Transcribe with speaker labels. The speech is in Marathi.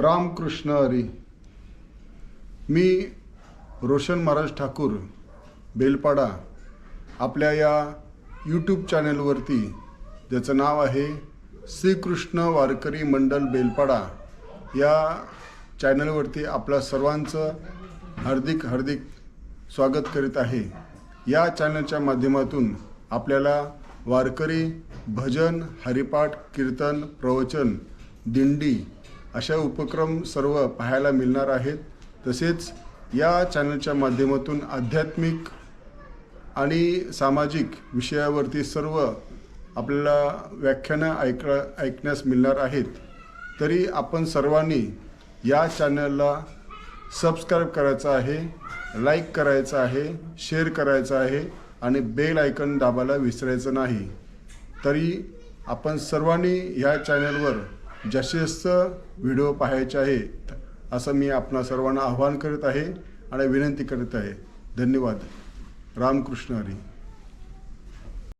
Speaker 1: रामकृष्ण हरी. मी रोशन महाराज ठाकूर बेलपाडा आपल्या या यूट्यूब चॅनलवरती ज्याचं नाव आहे श्रीकृष्ण वारकरी मंडल बेलपाडा या चॅनलवरती आपल्या सर्वांचं हार्दिक हार्दिक स्वागत करीत आहे. या चॅनलच्या माध्यमातून आपल्याला वारकरी भजन हरिपाठ कीर्तन प्रवचन दिंडी अशा उपक्रम सर्व पाहायला मिळणार आहेत. तसेच या चॅनलच्या माध्यमातून आध्यात्मिक आणि सामाजिक विषयावरती सर्व आपल्याला व्याख्यानं ऐक ऐकण्यास मिळणार आहेत. तरी आपण सर्वांनी या चॅनलला सबस्क्राईब करायचं आहे लाईक करायचं आहे शेअर करायचं आहे आणि बेल आयकन दाबायला विसरायचं नाही. तरी आपण सर्वांनी ह्या चॅनलवर जास्तीत व्हिडिओ पाहायचे आहेत असं मी आपणा सर्वांना आवाहन करत आहे आणि विनंती करत आहे. धन्यवाद. रामकृष्ण हरी.